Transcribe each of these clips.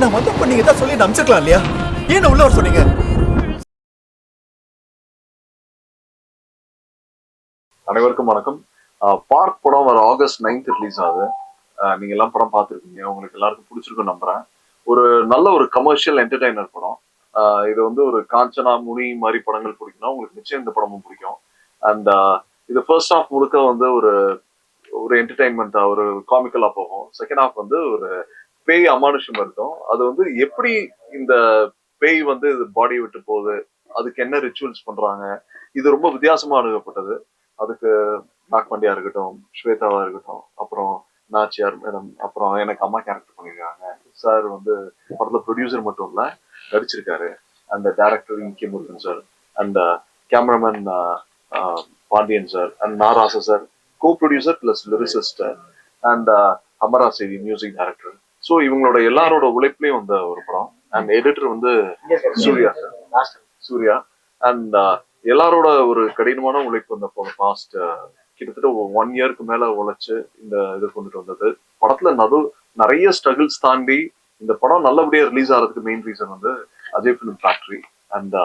அன்னைக்கு நான் வந்தப்ப நீங்க தான் சொல்லி நம்பிச்சிருக்கலாம் இல்லையா? ஏன் உள்ள வர சொன்னீங்க? அனைவருக்கும் வணக்கம். பார்க் படம் வர ஆகஸ்ட் நைன்த் ரிலீஸ் ஆகுது. நீங்க எல்லாம் படம் பார்த்துருக்கீங்க உங்களுக்கு எல்லாருக்கும் பிடிச்சிருக்கும் நம்புறேன். ஒரு நல்ல ஒரு கமர்ஷியல் என்டர்டைனர் படம். இது வந்து ஒரு காஞ்சனா முனி மாதிரி படங்கள் பிடிக்கும்னா உங்களுக்கு நிச்சயம் இந்த படமும் பிடிக்கும். அண்ட் இது ஃபர்ஸ்ட் ஹாஃப் முழுக்க வந்து ஒரு ஒரு என்டர்டைன்மெண்ட்டா ஒரு காமிக்கலா போகும். செகண்ட் ஹாஃப் வந்து ஒரு பேய் அமானுஷம் இருக்கும். அது வந்து எப்படி இந்த பேய் வந்து பாடி விட்டு போகுது? அதுக்கு என்ன ரிச்சுவல்ஸ் பண்றாங்க? இது ரொம்ப வித்தியாசமா அணுகப்பட்டது. அதுக்கு நாக்மண்டியா இருக்கட்டும் ஸ்வேதாவா இருக்கட்டும் அப்புறம் நாச்சியார் மேடம் அப்புறம் எனக்கு அம்மா கேரக்டர் பண்ணியிருக்காங்க சார் வந்து படத்துல ப்ரொடியூசர் மட்டும் இல்ல நடிச்சிருக்காரு. அந்த டேரக்டர் இங்கே Murugan sir and cameraman Pandian sir and Narasa sir co producer plus lyricist and Amara Savi music director so இவங்களோட எல்லாரோட உழைப்புலயும் வந்த ஒரு படம். அண்ட் எடிட்டர் வந்து சூர்யா. சூர்யா. அண்ட் எல்லாரோட ஒரு கடினமான உழைப்பு அந்த பாஸ்ட் கிட்டத்தட்ட ஒன் இயர்க்கு மேல உழைச்சு இந்த இது கொண்டுட்டு வந்தது. படத்துல நடு நிறைய ஸ்ட்ரகிள்ஸ் தாண்டி இந்த படம் நல்லபடியா ரிலீஸ் ஆகிறதுக்கு மெயின் ரீசன் வந்து அஜய் ஃபிலிம் ஃபேக்டரி அண்ட்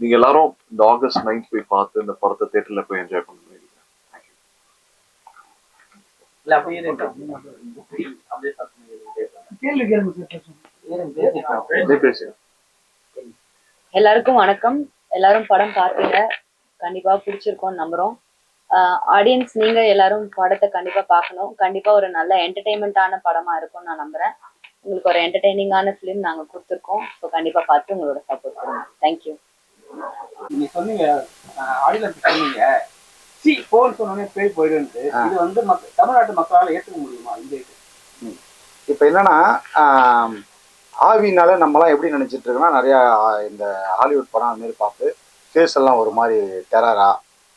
நீங்க எல்லாரும் இந்த ஆகஸ்ட் நைன்த் போய் பார்த்து இந்த படத்தை தேட்டர்ல போய் என்ஜாய் பண்ணுங்க. இல்ல அப்படியே. அப்படியே. கேள்வி கேளுங்க எல்லாருக்கும் வணக்கம். எல்லாரும் படம் பார்த்தீங்க கண்டிப்பா பிடிச்சிருக்கோம்னு நம்புறோம். ஆடியன்ஸ் நீங்க எல்லாரும் படத்தை கண்டிப்பா பார்க்கணும் கண்டிப்பா ஒரு நல்ல என்டர்டைன்மெண்ட்டான படமா இருக்கும்னு நான் நம்புறேன். உங்களுக்கு ஒரு என்டர்டைனிங்கான ஃபிலிம் நாங்க கொடுத்துருக்கோம். ஸோ கண்டிப்பா பார்த்து உங்களோட சப்போர்ட் கொடுங்க. தேங்க்யூ நீங்க சொன்னீங்க ஆடியில சொன்னீங்க. சி போன் சொன்னோடனே பேய் போயிடுன்ட்டு இது வந்து தமிழ்நாட்டு மக்களால ஏத்துக்க முடியுமா? இந்த இப்போ என்னன்னா ஆவினால நம்மலாம் எப்படி நினைச்சிட்டு இருக்கோம்னா நிறையா இந்த ஹாலிவுட் படம் அந்த மாதிரி பார்த்து ஃபேஸ் எல்லாம் ஒரு மாதிரி டெரரா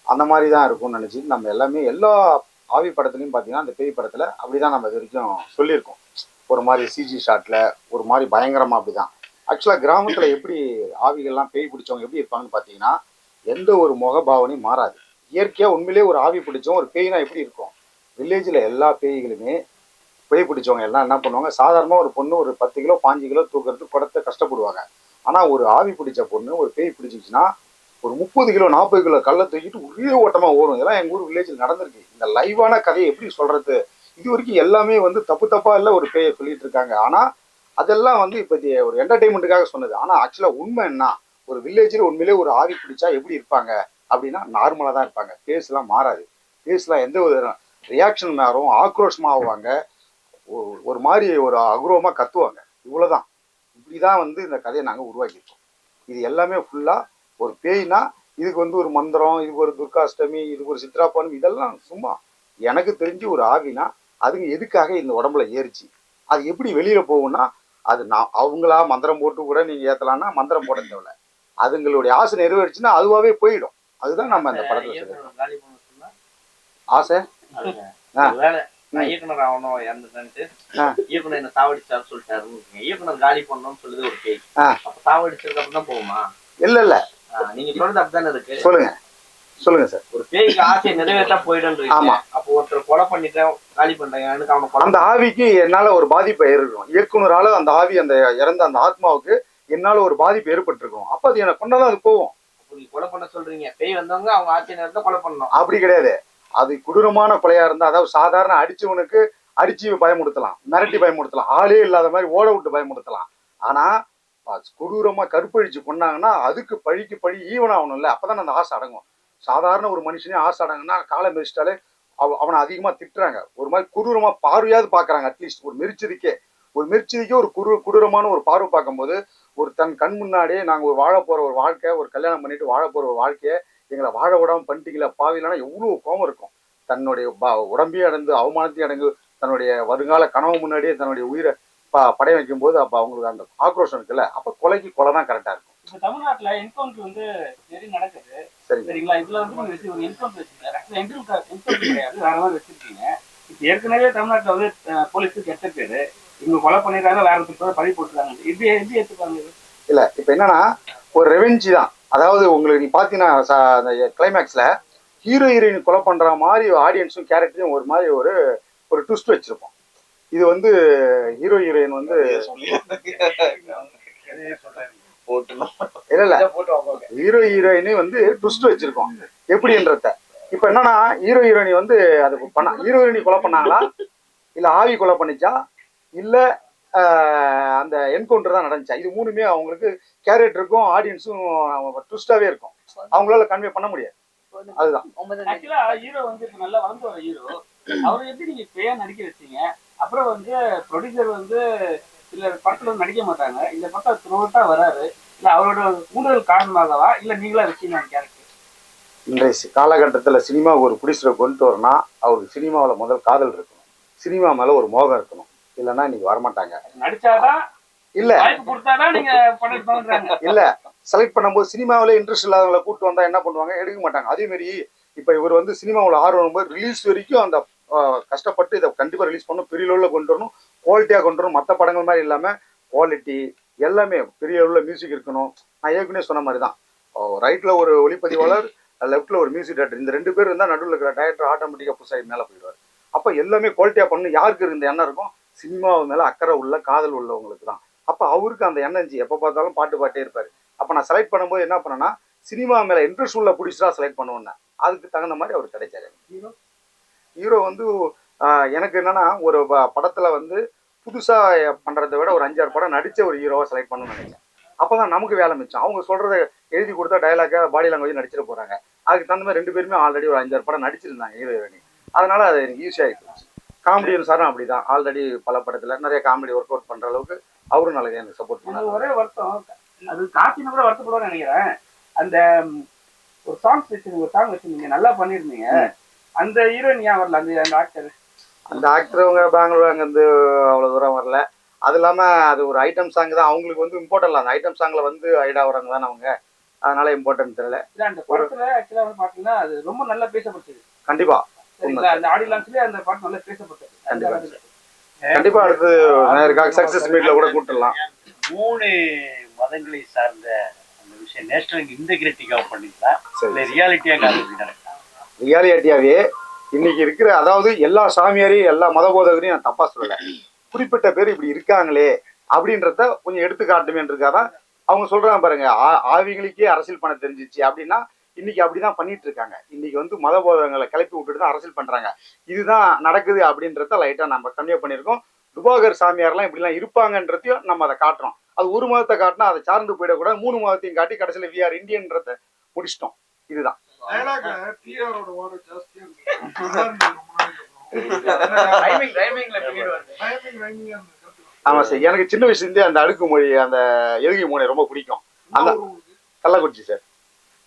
அந்த மாதிரி தான் இருக்கும்னு நினச்சிட்டு நம்ம எல்லாமே எல்லா ஆவி படத்துலையும் பார்த்தீங்கன்னா அந்த பேய் படத்தில் அப்படி தான் நம்ம இது வரைக்கும் சொல்லியிருக்கோம். ஒரு மாதிரி சிஜி ஷாட்டில் ஒரு மாதிரி பயங்கரமாக அப்படி தான் ஆக்சுவலாக கிராமத்தில் எப்படி ஆவிகள்லாம் பேய் பிடிச்சவங்க எப்படி இருப்பாங்கன்னு பார்த்தீங்கன்னா எந்த ஒரு முகபாவனையும் மாறாது. இயற்கையாக உண்மையிலேயே ஒரு ஆவி பிடிச்சவங்க ஒரு பேய்னா எப்படி இருக்கும்? வில்லேஜில் எல்லா பேய்களுமே பேய் பிடிச்சவங்க எல்லாம் என்ன பண்ணுவாங்க? சாதாரணமாக ஒரு பொண்ணு ஒரு பத்து கிலோ பாஞ்சு கிலோ தூக்குறதுக்கு குடத்தை கஷ்டப்படுவாங்க. ஆனால் ஒரு ஆவி பிடிச்ச பொண்ணு ஒரு பேய் பிடிச்சிச்சுன்னா ஒரு முப்பது கிலோ நாற்பது கிலோ கல்லை தூக்கிட்டு ஒரே ஓட்டமாக ஓடும். இதெல்லாம் எங்கள் ஊர் வில்லேஜில் நடந்திருக்கு. இந்த லைவான கதையை எப்படி சொல்கிறது இது வரைக்கும் எல்லாமே வந்து தப்பு தப்பாக இல்லை ஒரு பேயை சொல்லிட்டு இருக்காங்க. ஆனால் அதெல்லாம் வந்து இப்போ ஒரு என்டர்டைன்மெண்ட்டுக்காக சொன்னது. ஆனால் ஆக்சுவலாக உண்மை என்ன? ஒரு வில்லேஜில் உண்மையிலே ஒரு ஆவி பிடிச்சா எப்படி இருப்பாங்க? அப்படின்னா நார்மலாக தான் இருப்பாங்க. ஃபேஸ்லாம் மாறாது. ஃபேஸ்லாம் எந்த ஒரு ரியாக்ஷன் மாறும்? ஆக்ரோஷமாக ஆவாங்க ஒரு- ஒரு மாதிரி ஒரு அகுரவமாக கத்துவாங்க. இவ்வளோதான் இப்படி தான் வந்து இந்த கதையை நாங்கள் உருவாக்கியிருக்கோம். இது எல்லாமே ஃபுல்லாக ஒரு பேய்னா இதுக்கு வந்து ஒரு மந்திரம் இதுக்கு ஒரு துர்காஷ்டமி இதுக்கு ஒரு சித்ரா பௌர்ணமி இதெல்லாம் சும்மா எனக்கு தெரிஞ்சு ஒரு ஆவினா அதுங்க எதுக்காக இந்த உடம்புல ஏறிச்சு? அது எப்படி வெளியில் போகும்னா அது நான் அவங்களா மந்திரம் போட்டு கூட நீங்கள் ஏற்றலாம்னா மந்திரம் போட தேவையில்ல. அதுங்களுடைய ஆசை நிறைவேறுச்சுன்னா அதுவாகவே போயிடும். அதுதான் நம்ம அந்த படத்தில் ஆசை. ஆ. நான் இயக்குனர் ஆகணும் இறந்துட்டேன்ட்டு. இயக்குனர் என்ன சாவடிச்சாரு சொல்லிட்டாருன்னு வச்சுக்கோங்க. இயக்குனர் காலி பண்ணணும்னு சொல்லுது ஒரு பேய். ஆ. அப்ப சாவடிச்சதுக்கு அப்புறம் தான் போகுமா? இல்லை இல்லை. நீங்க சொல்றது அப்படிதானே இருக்கு? சொல்லுங்க. சொல்லுங்க சார். ஒரு பேய்க்கு ஆசையை நிறைவேற்றா போயிடுன்றீங்க ஆமா. அப்போ ஒருத்தர் கொலை பண்ணிட்டேன் காலி பண்றேன் எனக்கு அவனை அந்த ஆவிக்கு என்னால ஒரு பாதிப்பு ஏற்படும் இயக்குனரால அந்த ஆவி அந்த இறந்த அந்த ஆத்மாவுக்கு என்னால ஒரு பாதிப்பு ஏற்பட்டிருக்கும். அப்ப அது எனக்கு கொண்டாதான் அது நீங்க கொலை பண்ண சொல்றீங்க. பேய் வந்தவங்க அவங்க ஆட்சி நேரத்தை கொலை பண்ணணும். அப்படி கிடையாது. அது கொடூரமான கொலையா இருந்தா அதாவது சாதாரண அடிச்சவனுக்கு அடிச்சு பயமுடுத்தலாம் மிரட்டி பயமுடுத்தலாம் ஆளே இல்லாத மாதிரி ஓட விட்டு பயமுடுத்தலாம் ஆனா கொடூரமாக கொடூரமா கருப்பழிச்சு கொண்டாங்கன்னா அதுக்கு பழிக்கு பழி ஈவன் ஆகணும்ல அப்பதான் அந்த ஆசை அடங்கும். சாதாரண ஒரு மனுஷனே ஆசை அடங்குன்னா காலை மிதிச்சிட்டாலே அவ- அவனை அதிகமா திட்டுறாங்க. ஒரு மாதிரி கொடூரமா பார்வையாவது பாக்குறாங்க அட்லீஸ்ட் ஒரு மிரிச்சதுக்கே ஒரு மிரிச்சதுக்கே ஒரு குரு கொடூரமான ஒரு பார்வை பார்க்கும்போது ஒரு தன் கண் முன்னாடியே நாங்க ஒரு வாழ போற ஒரு வாழ்க்கை ஒரு கல்யாணம் பண்ணிட்டு வாழ போற ஒரு வாழ்க்கையை எங்களை வாழ விடாம பண்ணிட்டீங்களா பாவிலானா எவ்வளவு கோபம் இருக்கும். தன்னுடைய ப- உடம்பையும் அடைந்து அவமானத்தையும் அடங்கு தன்னுடைய வருங்கால கனவு முன்னாடியே தன்னுடைய உயிரை ப படைய வைக்கும் போது அப்ப அவங்களுக்கு அந்த ஆக்ரோஷம் இருக்குல்ல அப்ப கொலைக்கு கொலை தான் கரெக்டா இருக்கும். இப்ப தமிழ்நாட்டுல என்கவுண்டர் வந்து நிறைய நடக்குது. சரிங்க. சரிங்களா? இதுல வந்து ஒரு என்கவுண்டர் வச்சிருக்கீங்க ஆக்சுவலா என்கவுண்டர் கிடையாது. வேற மாதிரி வச்சிருக்கீங்க. இப்ப ஏற்கனவே தமிழ்நாட்டுல வந்து போலீஸுக்கு கெட்ட பேரு இவங்க கொலை பண்ணிடுறாங்க வேற ஒருத்தர் பழி போட்டுறாங்க இது எப்படி இது? இல்ல இப்ப என்னன்னா ஒரு ரெவெஞ்சி தான். அதாவது உங்களுக்கு நீ பாத்தீங்கன்னா ச- அந்த கிளைமேக்ஸ்ல ஹீரோ ஹீரோயின் கொலை பண்ற மாதிரி ஆடியன்ஸும் கேரக்டரையும் ஒரு மாதிரி ஒரு ஒரு ட்விஸ்ட் வச்சிருப்போம். இது வந்து ஹீரோ ஹீரோயின் வந்து இல்ல இல்ல. ஹீரோ ஹீரோயினி வந்து ட்விஸ்ட் வச்சிருக்கோம். எப்படின்றத. இப்ப என்னன்னா ஹீரோ ஹீரோயினி வந்து அது பண்ண ஹீரோ ஹீரோயினி கொலை பண்ணாங்களா? இல்ல ஆவி கொலை பண்ணிச்சா? இல்ல அந்த என்கவுண்டர் தான் நடந்துச்சா. இது மூணுமே அவங்களுக்கு கேரக்டருக்கும் ஆடியன்ஸும் ட்விஸ்டாவே இருக்கும். அவங்களால கன்வே பண்ண முடியாது. அதுதான். ஹீரோ வந்து நல்லா வளர்ந்து வர ஹீரோ அவரை எப்படி நீங்க பேயா நடிக்க வச்சீங்க? அப்புறம் வந்து ப்ரொடியூசர் வந்து சில படத்துல வந்து நடிக்க மாட்டாங்க. இந்த படம் த்ரோட்டா வராரு. இல்ல அவரோட ஊழல் காரணமாகவா? இல்ல நீங்களா வச்சீங்க கேரக்டர் இன்றைய காலகட்டத்துல சினிமாவுக்கு ஒரு புடிசரை கொண்டு வரனா அவருக்கு சினிமாவில் முதல் காதல் இருக்கணும். சினிமா மேல ஒரு மோகம் இருக்கணும். இல்லைன்னா இன்னைக்கு வரமாட்டாங்க. நடிச்சாதான் இல்ல. இல்ல. செலக்ட் பண்ணும்போது சினிமாவில் இன்ட்ரெஸ்ட் இல்லாதவங்களை கூட்டு வந்தா என்ன பண்ணுவாங்க? எடுக்க மாட்டாங்க. அதே மாதிரி இப்ப இவர் வந்து சினிமாவில் ஆர்வம் போது ரிலீஸ் வரைக்கும் அந்த கஷ்டப்பட்டு இதை கண்டிப்பா ரிலீஸ் பண்ணணும். பெரிய லெவலில் கொண்டு வரணும். குவாலிட்டியா கொண்டு வரணும். மற்ற படங்கள் மாதிரி இல்லாம குவாலிட்டி எல்லாமே பெரிய லெவலில் மியூசிக் இருக்கணும். நான் ஏற்கனவே சொன்ன மாதிரி தான் ரைட்ல ஒரு ஒளிப்பதிவாளர் லெஃப்ட்ல ஒரு மியூசிக் டேரக்டர் இந்த ரெண்டு பேர் இருந்தால் நடுவில் இருக்கிற டேரக்டர் ஆட்டோமேட்டிக்காக புதுசாக மேலே போயிடுவார். அப்போ எல்லாமே குவாலிட்டியாக பண்ணணும். யாருக்கு இருந்த எண்ணம் இருக்கும் சினிமா மேலே அக்கறை உள்ள காதல் உள்ளவங்களுக்கு தான். அப்போ அவருக்கு அந்த இருந்துச்சு எப்போ பார்த்தாலும் பாட்டு பாட்டே இருப்பார். அப்போ நான் செலக்ட் பண்ணும்போது என்ன பண்ணேன்னா சினிமா மேலே இன்ட்ரெஸ்ட் உள்ள பிடிச்சா செலக்ட் பண்ணுவேன் அதுக்கு தகுந்த மாதிரி அவர் கிடைச்சாரு. ஹீரோ வந்து ஆஹ், எனக்கு என்னன்னா ஒரு ப- படத்துல வந்து புதுசா பண்றதை விட ஒரு அஞ்சாறு படம் நடிச்ச ஒரு ஹீரோவை செலக்ட் பண்ணணும்னு நினைச்சேன். அப்பதான் நமக்கு வேலை மிச்சம். அவங்க சொல்றத எழுதி கொடுத்தா டைலாக்கா பாடி லாங்குவேஜ் நடிச்சிட போறாங்க. அதுக்கு தகுந்த மாதிரி ரெண்டு பேருமே ஆல்ரெடி ஒரு அஞ்சாறு படம் நடிச்சிருந்தாங்க ஹீரோ ஹீரோயினி அதனால அது எனக்கு ஈஸியாக போச்சு காமெடியன் சாரும் அப்படிதான். ஆல்ரெடி பல படத்துல நிறைய காமெடி ஒர்க் அவுட் பண்ற அளவுக்கு அவரும் நல்லா எனக்கு சப்போர்ட் பண்ணாரு. ஒரே வருத்தம். அது காட்சின்னு கூட வருத்தப்படுவான்னு நினைக்கிறேன். அந்த ஒரு சாங்ஸ் வச்சிருந்தீங்க ஒரு சாங் வச்சிருந்தீங்க நல்லா பண்ணிருந்தீங்க அந்த ஹீரோயின் ஏன் வரல? அந்த அந்த ஆக்டர் அந்த ஆக்டரவங்க பெங்களூர் அங்கேருந்து அவ்வளோ தூரம் வரல. அது இல்லாமல் அது ஒரு ஐட்டம் சாங் தான். அவங்களுக்கு வந்து இம்பார்ட்டன்ட் அந்த ஐட்டம் சாங்கில் வந்து ஐடா வரவங்க தானே அவங்க. அதனால இம்பார்ட்டன்ட் தெரியல. இல்ல அந்த படத்துல ஆக்சுவலா வந்து பாத்தீங்கன்னா அது ரொம்ப நல்லா பேசப்பட்டது கண்டிப்பா. சரிங்களா அந்த ஆடியோ லான்ச்லயே அந்த பாட்டு நல்லா பேசப்பட்டது. கண்டிப்பா. அடுத்து நேருக்காக சக்சஸ் மீட்ல கூட கூப்பிட்டுலாம் மூணு மதங்களை சார்ந்த அந்த விஷயம் நேஷனல் இன்டெகிரிட்டிக்காக பண்ணிங்களா சரி. இல்லை ரியாலிட்டியாக ரியாலிட்டியாவே இன்னைக்கு இருக்கிற அதாவது எல்லா சாமியாரையும் எல்லா மத போதகரையும் நான் தப்பா சொல்லல. குறிப்பிட்ட பேர் இப்படி இருக்காங்களே அப்படின்றத கொஞ்சம் எடுத்து காட்டுமேன்றதுக்காக அவங்க சொல்றாங்க பாருங்க. ஆ- ஆவிகளுக்கே அரசியல் பண்ண தெரிஞ்சிச்சு அப்படின்னா இன்னைக்கு அப்படிதான் பண்ணிட்டு இருக்காங்க. இன்னைக்கு வந்து மத போதகங்களை கிளப்பி விட்டுட்டு தான் அரசியல் பண்றாங்க. இதுதான் நடக்குது அப்படின்றத லைட்டா நம்ம கன்வே பண்ணியிருக்கோம். துபாகர் சாமியார்லாம் இப்படிலாம் இருப்பாங்கன்றதையும் நம்ம அதை காட்டுறோம். அது ஒரு மதத்தை காட்டினா அதை சார்ந்து போயிடக்கூடாது. மூணு மதத்தையும் காட்டி கடைசியில் வி ஆர் இந்தியன்றத முடிச்சிட்டோம். இதுதான். ஆமா சார். எனக்கு சின்ன வயசுலேருந்தே அந்த அடுக்கு மொழி அந்த எதுகை மொழி ரொம்ப பிடிக்கும். அந்த கள்ளக்குறிச்சி சார் சரி இந்த உலக கிறிஸ்டின் பேர் இது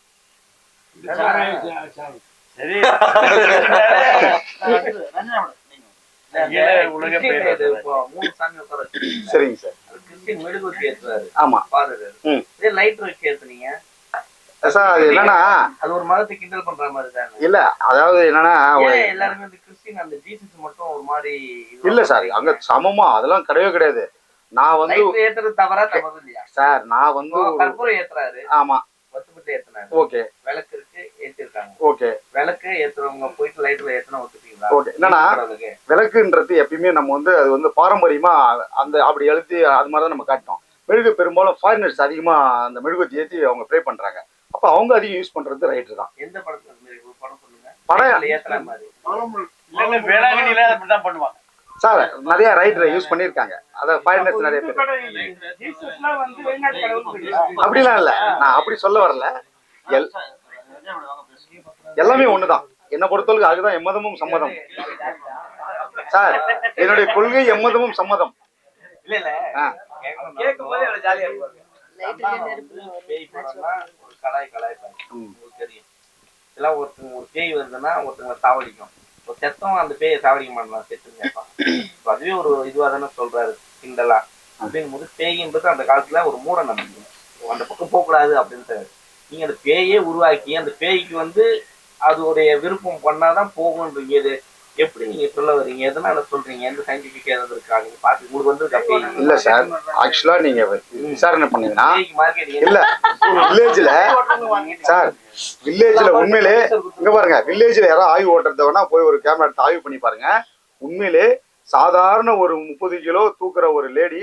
இப்போ மூணு சாமி உட்கார சரிங்க சார் ஆமா ம். இதே லைட் வச்சு ஏத்துனீங்க சார் அது என்னன்னா அது ஒரு மதத்தை கிண்டல் பண்ற மாதிரி தானே இல்ல அதாவது என்னன்னா எல்லாருமே வந்து கிறிஸ்டின் அந்த ஜீசஸ் மட்டும் ஒரு மாதிரி இல்ல சார் அங்க சமமா அதெல்லாம் கிடையவே கிடையாது நான் வந்து ஏத்துறது தவறா தவறு இல்லையா சார் நான் வந்து கற்பூரம் ஏத்துறாரு ஆமா வத்துப்பட்டு ஏத்துனாரு ஓகே விளக்கு இருக்கு ஏத்திருக்காங்க. ஓகே. விளக்கு ஏத்துறவங்க போயிட்டு லைட்ல ஏத்துனா ஒத்துப்பீங்களா? ஓகே. என்னன்னா. விளக்குன்றது எப்பயுமே நம்ம வந்து அது வந்து பாரம்பரியமா அந்த அப்படி எழுதி அது மாதிரி தான் நம்ம காட்டோம் மெழுகு பெரும்பாலும் ஃபாரினர்ஸ் அதிகமா அந்த மெழுகுவத்தி ஏற்றி அவங்க ப்ரே பண்றாங்க. அப்ப அவங்க அதிகம் யூஸ் பண்றது ரைட்டு தான். எந்த படத்துல படம் சொல்லுங்க. படம் ஏத்துற மாதிரி. இல்லை இல்லை வேளாங்கண்ணியில் அப்படி தான் பண்ணுவாங்க. சார் நிறைய ரைட்டரை யூஸ் பண்ணியிருக்காங்க. அதை ஃபாரினர்ஸ் நிறைய பேர். அப்படிலாம் இல்ல. நான் அப்படி சொல்ல வரல. எல் எல்லாமே ஒண்ணுதான். என்னை பொறுத்தவரைக்கும் அதுதான் எம்மதமும் சம்மதம். சார் என்னுடைய கொள்கை எம்மதமும் சம்மதம். இல்ல இல்ல ஆ. கேட்கும் போது எவ்வளவு ஜாலியா இருக்கும் லைட்ல நெருப்பு பேய் படம்னா ஒரு கலாய் கலாய்ப்பாங்க ம். உங்களுக்கு தெரியும். இதெல்லாம் ஒருத்தங்க ஒரு பேய் வருதுன்னா ஒருத்தங்க சாவடிக்கும். ஒரு செத்தம் அந்த பேயை சாவடிக்க மாட்டான் செத்து கேட்பான். இப்ப அதுவே ஒரு இதுவா தானே சொல்றாரு கிண்டலா. அப்படிங்கும் போது பேய்ன்றது அந்த காலத்துல ஒரு மூட நம்பிக்கை. அந்த பக்கம் போகக்கூடாது அப்படின்ட்டு நீங்க அந்த பேயே உருவாக்கி அந்த பேய்க்கு வந்து அதோடைய விருப்பம் பண்ணாதான் போகும்ன்றீங்க இது எப்படி நீங்க சொல்ல வர்றீங்க எதனால சொல்றீங்க? எந்த சயின்டிபிக் ஏதாவது இருக்கா நீங்க பாத்து உங்களுக்கு பேய்? இல்ல சார். ஆக்சுவலா நீங்க விசாரணை பண்ணீங்கன்னா இல்ல வில்லேஜ்ல சார் வில்லேஜ்ல உண்மையிலே இங்க பாருங்க வில்லேஜ்ல யாராவது ஆய்வு ஓட்டுறத வேணா போய் ஒரு கேமரா எடுத்து ஆய்வு பண்ணி பாருங்க. உண்மையிலே சாதாரண ஒரு முப்பது கிலோ தூக்குற ஒரு லேடி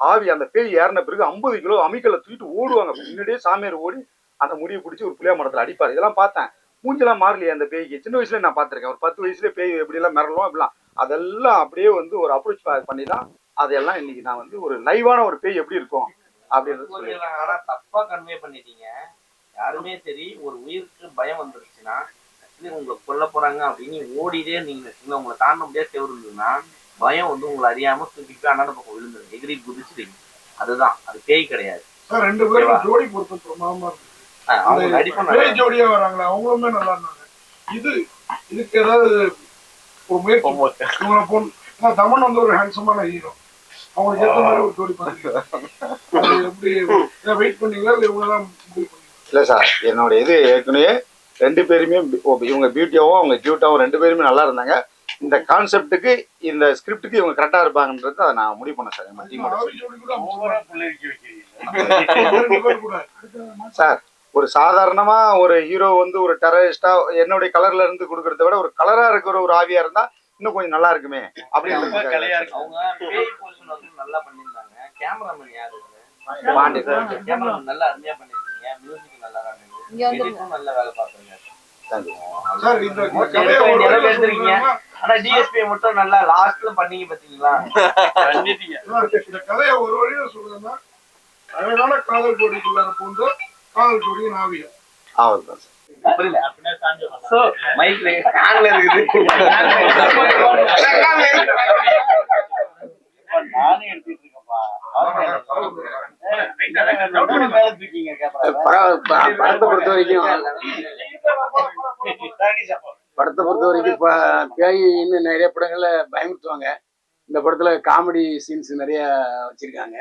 ஆவி அந்த பேய் ஏறின பிறகு ஐம்பது கிலோ அமிக்கலை தூக்கிட்டு ஓடுவாங்க. முன்னாடியே சாமியார் ஓடி அந்த முடியை பிடிச்சி ஒரு புளியா மரத்தில் அடிப்பார். இதெல்லாம் பார்த்தேன். மூஞ்செல்லாம் மாறலையே அந்த பேய்க்கு. சின்ன வயசுல நான் பார்த்திருக்கேன். ஒரு பத்து வயசுல பேய் எப்படியெல்லாம் மிரளும் அப்படிலாம் அதெல்லாம் அப்படியே வந்து ஒரு அப்ரோச் பண்ணி தான் அதெல்லாம் இன்னைக்கு நான் வந்து ஒரு லைவான ஒரு பேய் எப்படி இருக்கும் அப்படின்றது சொல்லி ஆனா தப்பா கன்வே பண்ணிட்டீங்க. யாருமே சரி ஒரு உயிருக்கு பயம் வந்துருச்சுன்னா actually உங்களை கொல்ல போறாங்க அப்படின்னு ஓடிட்டே நீங்க உங்களை தாண்ட முடியாது செவரு இருந்ததுன்னா பயம் வந்து உங்களை அறியாம தூக்கிட்டு அண்ணாண்ட பக்கம் விழுந்துடும் எகிரி குதிச்சிட்டீங்க. அதுதான். அது பேய் கிடையாது. சார் ரெண்டு பேரும் ஜோடி பொருத்தம் ஜோடியா வராங்களே அவங்களுமே நல்லா இருந்தாங்க. இது இதுக்கு ஏதாவது ஒரு முயற்சி. இவங்களை போன் தமன் வந்து ஒரு ஹேண்ட்ஸமான ஹீரோ அவங்களுக்கு ஏற்ற மாதிரி ஒரு ஜோடி பண்ணுங்க எப்படி வெயிட் பண்ணீங்களா இல்லை இல்லை சார் என்னோட இது ஏற்கனவே ரெண்டு பேருமே இவங்க பியூட்டியாவும் அவங்க கியூட்டாவும் ரெண்டு பேருமே நல்லா இருந்தாங்க. இந்த கான்செப்ட்டுக்கு இந்த ஸ்கிரிப்டுக்கு இவங்க கரெக்டாக இருப்பாங்கன்றது அதை நான் முடிவு பண்ணேன் சார் சார் ஒரு சாதாரணமா ஒரு ஹீரோ வந்து ஒரு டெரரிஸ்டா என்னுடைய கலர்ல இருந்து கொடுக்கறத விட ஒரு கலரா இருக்கிற ஒரு ஆவியா இருந்தா இன்னும் கொஞ்சம் நல்லா இருக்குமே அப்படின்னு பாண்டி ஆனா டிஎஸ்பி மட்டும் நல்லா லாஸ்ட்ல பண்ணீங்க பாத்தீங்களா? கதையை ஒரு வழியில சொல்றேன்னா அழகான காதல் ஜோடிக்குள்ளார போன்ற சார் புரியல சோ மைக்ல இருக்குது நானே எடுத்துட்டு இருக்கேன்ப்பா படத்தை பொறுத்த வரைக்கும் படத்தை பொறுத்த வரைக்கும் இப்போ பேய் இன்னும் நிறைய படங்கள்ல பயமுறுத்துவாங்க இந்த படத்துல காமெடி சீன்ஸ் நிறைய வச்சிருக்காங்க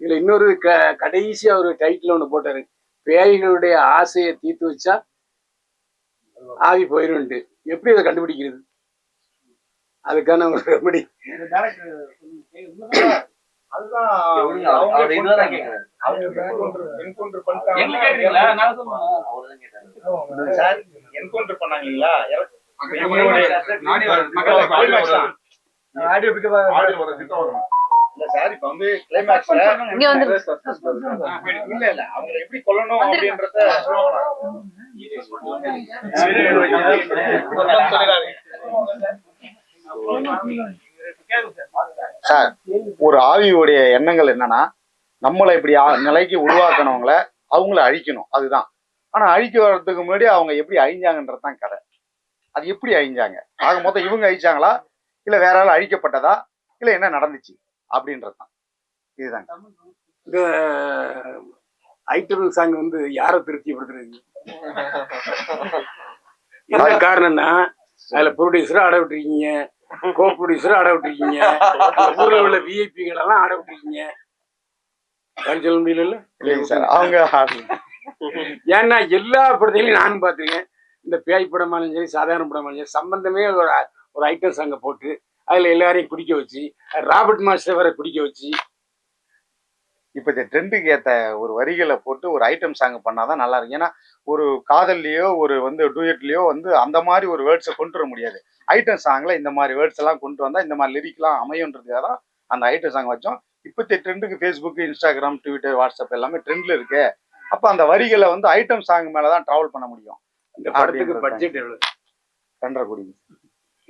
இதுல இன்னொரு க கடைசியா ஒரு டைட்டில் ஒன்று போட்டாரு பேய்களுடைய ஆசையை தீர்த்து வச்சா ஆவி போயிரும்ட்டு எப்படி அதை கண்டுபிடிக்கிறது? அதுக்கான ஒரு ரெமடி அதுதான் அவர் இதுதான் கேக்குறாரு. என்கவுண்டர் கேக்குறீங்களா நான் சார் இல்ல சார் இப்ப வந்து கிளைமேக்ஸ்ல இங்க வந்து இல்ல இல்ல அவங்க எப்படி கொல்லணும் அப்படின்றத சார் ஒரு ஆவியுடைய எண்ணங்கள் என்னன்னா நம்மளை இப்படி ஆ- நிலைக்கு உருவாக்கணவங்கள அவங்கள அழிக்கணும். அதுதான். ஆனா அழிக்க வர்றதுக்கு முன்னாடி அவங்க எப்படி அழிஞ்சாங்கன்றது தான் கதை. அது எப்படி அழிஞ்சாங்க? ஆக மொத்தம் இவங்க அழிச்சாங்களா? இல்ல வேற ஆள் அழிக்கப்பட்டதா? இல்ல என்ன நடந்துச்சு? அப்படின்றது தான். இதுதான் இந்த ஐட்டம் சாங் வந்து யாரை திருப்திப்படுத்துறது? என்ன காரணம்னா அதுல ப்ரொடியூசரும் ஆட விட்டுருக்கீங்க கோ ப்ரொடியூசரும் ஆட விட்டுருக்கீங்க ஊர்ல உள்ள விஐபிகள் எல்லாம் ஆட விட்டுருக்கீங்க. சொல்ல முடியல அவங்க ஏன்னா எல்லா படத்தையும் நானும் பார்த்துருக்கேன். இந்த பேய் படமாலும் சரி சாதாரண படமாலும் சரி சம்பந்தமே ஒரு ஒரு ஐட்டம் சாங்கை போட்டு அதுல எல்லாரையும் குடிக்க வச்சு ராபர்ட் மாஸ்டர் வரை குடிக்க வச்சு. இப்ப இந்த ட்ரெண்டுக்கு ஏத்த ஒரு வரிகளை போட்டு ஒரு ஐட்டம் சாங் பண்ணாதான் நல்லா இருக்கும். ஏன்னா ஒரு காதல்லையோ ஒரு வந்து டூயட்லயோ வந்து அந்த மாதிரி ஒரு வேர்ட்ஸை கொண்டு வர முடியாது. ஐட்டம் சாங்ல இந்த மாதிரி வேர்ட்ஸ் எல்லாம் கொண்டு வந்தா இந்த மாதிரி லிரிக்லாம் அமையுன்றதுக்காக தான் அந்த ஐட்டம் சாங் வச்சோம். இப்போத்தைய ட்ரெண்டுக்கு ஃபேஸ்புக் இன்ஸ்டாகிராம் ட்விட்டர் வாட்ஸ்அப் எல்லாமே ட்ரெண்ட்ல இருக்கு. அப்ப அந்த வரிகளை வந்து ஐட்டம் சாங் மேலதான் டிராவல் பண்ண முடியும். இந்த படத்துக்கு அப்படின்றது பட்ஜெட் எவ்வளவு? ரெண்டரை கோடி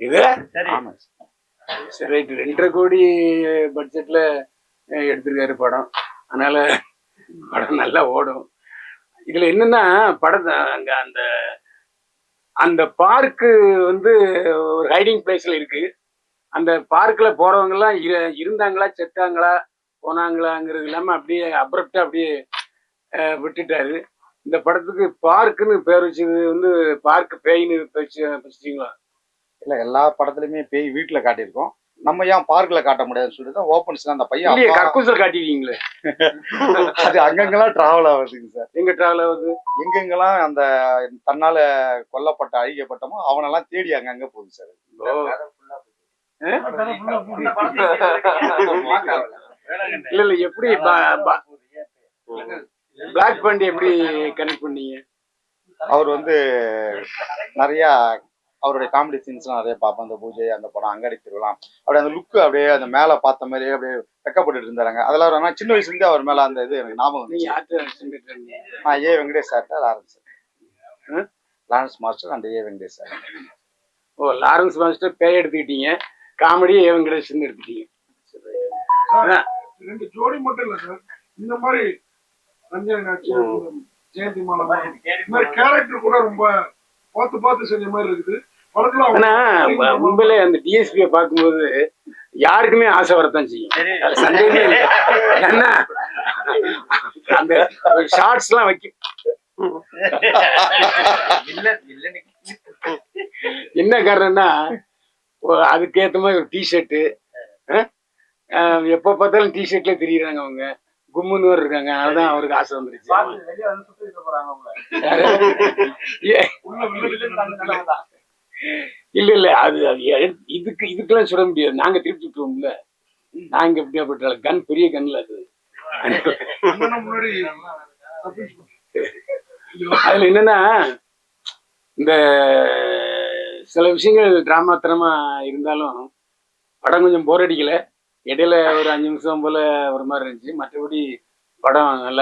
இது? சரி. ஆமா சரி. ரைட் ரெண்டரை கோடி பட்ஜெட்ல எடுத்திருக்காரு படம். அதனால படம் நல்லா ஓடும். இதுல என்னன்னா படத்தை அங்க அந்த அந்த பார்க்கு வந்து ஒரு ஹைடிங் பிளேஸ்ல இருக்கு. அந்த பார்க்கில் போறவங்க இரு- இருந்தாங்களா செத்தாங்களா போனாங்களாங்கிறது இல்லாமல் அப்படியே அப்ரப்டா அப்படியே விட்டுட்டாரு. இந்த படத்துக்கு பார்க்குன்னு பேர் வச்சது வந்து பார்க் பேயின்னு வச்சு வச்சுட்டீங்களா? இல்ல எல்லா படத்துலயுமே பேய் வீட்டுல காட்டியிருக்கோம். நம்ம ஏன் பார்க்ல காட்ட முடியாதுன்னு சொல்லிட்டு தான் ஓப்பன்ஸ்ல அந்த பையன் கக்கூசல் காட்டிருக்கீங்களே. அது அங்கங்கெல்லாம் டிராவல் ஆகுதுங்க சார் எங்க டிராவல் ஆகுது? எங்கெங்கெல்லாம் அந்த தன்னால கொல்லப்பட்ட அழிக்கப்பட்டமோ அவனெல்லாம் தேடி அங்கங்க போகுது சார் இல்ல இல்ல எப்படி பிளாக் பாண்டி எப்படி கனெக்ட் பண்ணீங்க? அவர் வந்து நிறைய அவருடைய காமெடி சீன்ஸ்லாம் நிறைய பார்ப்பேன். அந்த பூஜை அந்த படம் அங்காடி திருவிழா. அப்படியே அந்த லுக்கு அப்படியே அந்த மேலே பார்த்த மாதிரியே அப்படியே வெக்கப்பட்டு இருந்தாங்க அதெல்லாம் ஒரு ஆனால் சின்ன வயசுலேருந்தே அவர் மேலே அந்த இது எனக்கு ஞாபகம் ஆ ஏ வெங்கடேஷ் சார்ட்ட Lawrence? Lawrence master and A Venkatesh sir O Lawrence master பேய் எடுத்துக்கிட்டீங்க. காமெடி ஏவன் கணேசன் எடுத்துட்டீங்க. சார் ரெண்டு ஜோடி மட்டும் இல்ல சார். இந்த மாதிரி ரஞ்சனி ஜெயந்தி மாலா கேரக்டர் கூட ரொம்ப பார்த்து பார்த்து செஞ்ச மாதிரி இருக்குது. ஆனா உண்மையிலே அந்த டிஎஸ்பியை பார்க்கும்போது யாருக்குமே ஆசை வரத்தான் செய்யும். சந்தேகமே ஏன்னா அந்த ஷார்ட்ஸ் எல்லாம் வைக்க என்ன காரணம்னா அதுக்கேத்த மாதிரி ஒரு டிஷர்ட்டு எப்போ பார்த்தாலும் டிஷர்ட்ல தெரியுறாங்க அவங்க. கும்முன்னு இருக்காங்க. அதுதான் அவருக்கு ஆசை வந்துருச்சு. இல்ல இல்ல அது அது இதுக்கு இதுக்கெல்லாம் சுட முடியாது. நாங்க திருப்பி விட்டுருவோம்ல நாங்க எப்படியாப்பட்ட கன் பெரிய கன்ல அது. அதுல என்னன்னா இந்த சில விஷயங்கள் டிராமாத்தனமா இருந்தாலும் படம் கொஞ்சம் போர் அடிக்கல. இடையில ஒரு அஞ்சு நிமிஷம் போல ஒரு மாதிரி இருந்துச்சு. மற்றபடி படம் நல்ல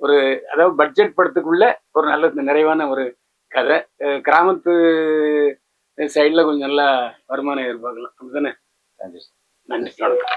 ஒரு அதாவது பட்ஜெட் படத்துக்குள்ள ஒரு நல்ல நிறைவான ஒரு கதை. கிராமத்து சைடில் கொஞ்சம் நல்லா வருமானம் எதிர்பார்க்கலாம். அப்படிதானே? தேங்க்யூ நன்றி. வணக்கம்.